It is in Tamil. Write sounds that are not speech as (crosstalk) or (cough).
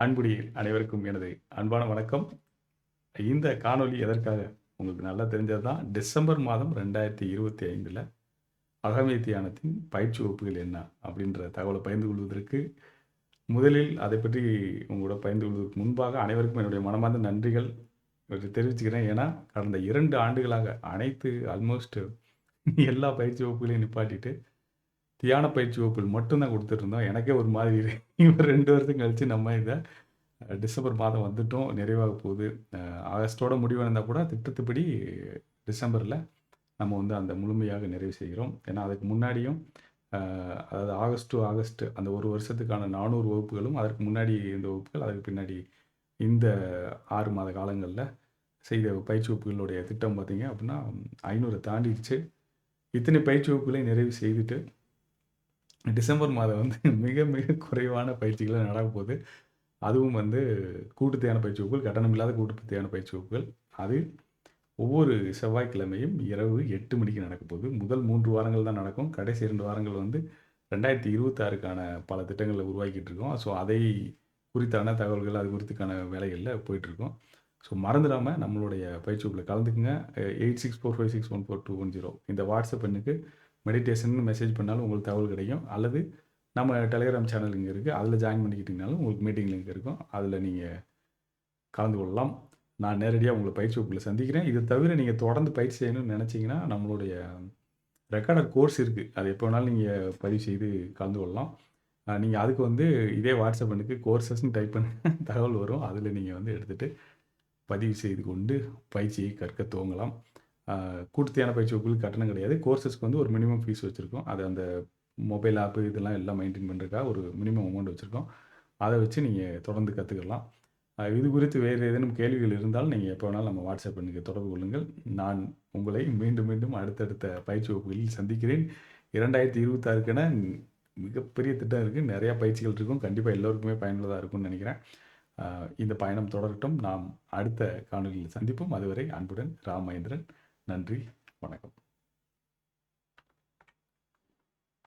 அன்புடி அனைவருக்கும் எனது அன்பான வணக்கம். இந்த காணொளி எதற்காக? உங்களுக்கு நல்லா தெரிஞ்சது தான் டிசம்பர் மாதம் ரெண்டாயிரத்தி இருபத்தி ஐந்தில் அகமே தியானத்தின் பயிற்சி வகுப்புகள் என்ன அப்படின்ற தகவலை பகிர்ந்து கொள்வதற்கு முதலில் அதை பற்றி உங்களோட பகிர்ந்து கொள்வதற்கு முன்பாக அனைவருக்கும் என்னுடைய மனமார்ந்த நன்றிகள். இவற்றை தெரிவிச்சுக்கிறேன். ஏன்னா கடந்த இரண்டு ஆண்டுகளாக அனைத்து ஆல்மோஸ்ட் எல்லா பயிற்சி வகுப்புகளையும் நிப்பாட்டிட்டு தியான பயிற்சி வகுப்பில் மட்டும்தான் கொடுத்துட்ருந்தோம். எனக்கே ஒரு மாதிரி இவர் ரெண்டு வருஷம் கழித்து நம்ம இதை டிசம்பர் மாதம் வந்துட்டோம். நிறைவாக போகுது. ஆகஸ்ட்டோட ஆகஸ்டோட முடிவடைந்தால் கூட திட்டத்துப்படி டிசம்பரில் நம்ம வந்து அந்த முழுமையாக நிறைவு செய்கிறோம். ஏன்னா அதுக்கு முன்னாடியும் அதாவது ஆகஸ்ட் டு ஆகஸ்ட் அந்த ஒரு வருஷத்துக்கான நானூறு வகுப்புகளும் அதற்கு முன்னாடி இந்த வகுப்புகள் அதுக்கு பின்னாடி இந்த ஆறு மாத காலங்களில் செய்த பயிற்சி வகுப்புகளுடைய திட்டம் பார்த்தீங்க அப்படின்னா ஐநூறை தாண்டிடுச்சு. இத்தனை பயிற்சி வகுப்புகளையும் நிறைவு செய்துட்டு டிசம்பர் மாதம் வந்து (laughs) மிக மிக குறைவான பயிற்சிகளை நடக்க போகுது. அதுவும் வந்து கூட்டு தேயான பயிற்சி வகுப்புகள் கட்டணம் இல்லாத கூட்டு தேயான பயிற்சி வகுப்புகள். அது ஒவ்வொரு செவ்வாய்க்கிழமையும் இரவு எட்டு மணிக்கு நடக்க போகுது. முதல் மூன்று வாரங்கள் தான் நடக்கும். கடைசி இரண்டு வாரங்கள் வந்து ரெண்டாயிரத்தி இருபத்தாறுக்கான பல திட்டங்களை உருவாக்கிட்டு இருக்கோம். ஸோ அதை குறித்தான தகவல்கள் அது குறித்துக்கான வேலைகளில் போயிட்டுருக்கோம் ஸோ மறந்துடாமல் நம்மளுடைய பயிற்சி வகுப்பில் கலந்துக்குங்க. Eight six four five six one four two one zero. இந்த வாட்ஸ்அப் எண்ணுக்கு மெடிடேஷன் மெசேஜ் பண்ணாலும் உங்களுக்கு தகவல் கிடைக்கும். அல்லது நம்ம டெலிகிராம் சேனல் இங்கே இருக்குது அதில் ஜாயின் பண்ணிக்கிட்டீங்கனாலும் உங்களுக்கு மீட்டிங் லிங்க் இருக்கும். அதில் நீங்கள் கலந்து கொள்ளலாம். நான் நேரடியாக உங்களை பயிற்சி வகுப்பில் சந்திக்கிறேன். இது தவிர நீங்கள் தொடர்ந்து பயிற்சி செய்யணும்னு நினச்சிங்கன்னா நம்மளுடைய ரெக்கார்டர் கோர்ஸ் இருக்குது அது எப்போ வேணாலும் நீங்கள் பதிவு செய்து கலந்து கொள்ளலாம். நீங்கள் அதுக்கு வந்து இதே வாட்ஸ்அப் எண்ணுக்கு கோர்சஸ்ன்னு டைப் பண்ண தகவல் வரும். அதில் நீங்கள் வந்து எடுத்துகிட்டு பதிவு செய்து கொண்டு பயிற்சியை கற்க துவங்கலாம். கூட்டுத்தியான பயிற்சி வகுப்புகளுக்கு கட்டணம் கிடையாது. கோர்சஸ்க்கு வந்து ஒரு மினிமம் ஃபீஸ் வச்சுருக்கோம். அது அந்த மொபைல் ஆப்பு இதெல்லாம் எல்லாம் மெயின்டைன் பண்ணுறதுக்காக ஒரு மினிமம் அமௌண்ட் வச்சுருக்கோம். அதை வச்சு நீங்கள் தொடர்ந்து கற்றுக்கலாம் இது குறித்து வேறு ஏதேனும் கேள்விகள் இருந்தால் நீங்கள் எப்போ வேணாலும் நம்ம வாட்ஸ்அப் எனக்கு தொடர்பு கொள்ளுங்கள். நான் உங்களை மீண்டும் மீண்டும் அடுத்தடுத்த பயிற்சி வகுப்புகளில் சந்திக்கிறேன். இரண்டாயிரத்தி இருபத்தாறுக்கான மிகப்பெரிய திட்டம் இருக்குது நிறையா பயிற்சிகள் இருக்கும். கண்டிப்பாக எல்லோருக்குமே பயனுள்ளதாக இருக்கும்னு நினைக்கிறேன். இந்த பயணம் தொடரட்டும். நாம் அடுத்த காணொலியில் சந்திப்போம். அதுவரை அன்புடன் ராமேந்திரன். நன்றி வணக்கம்.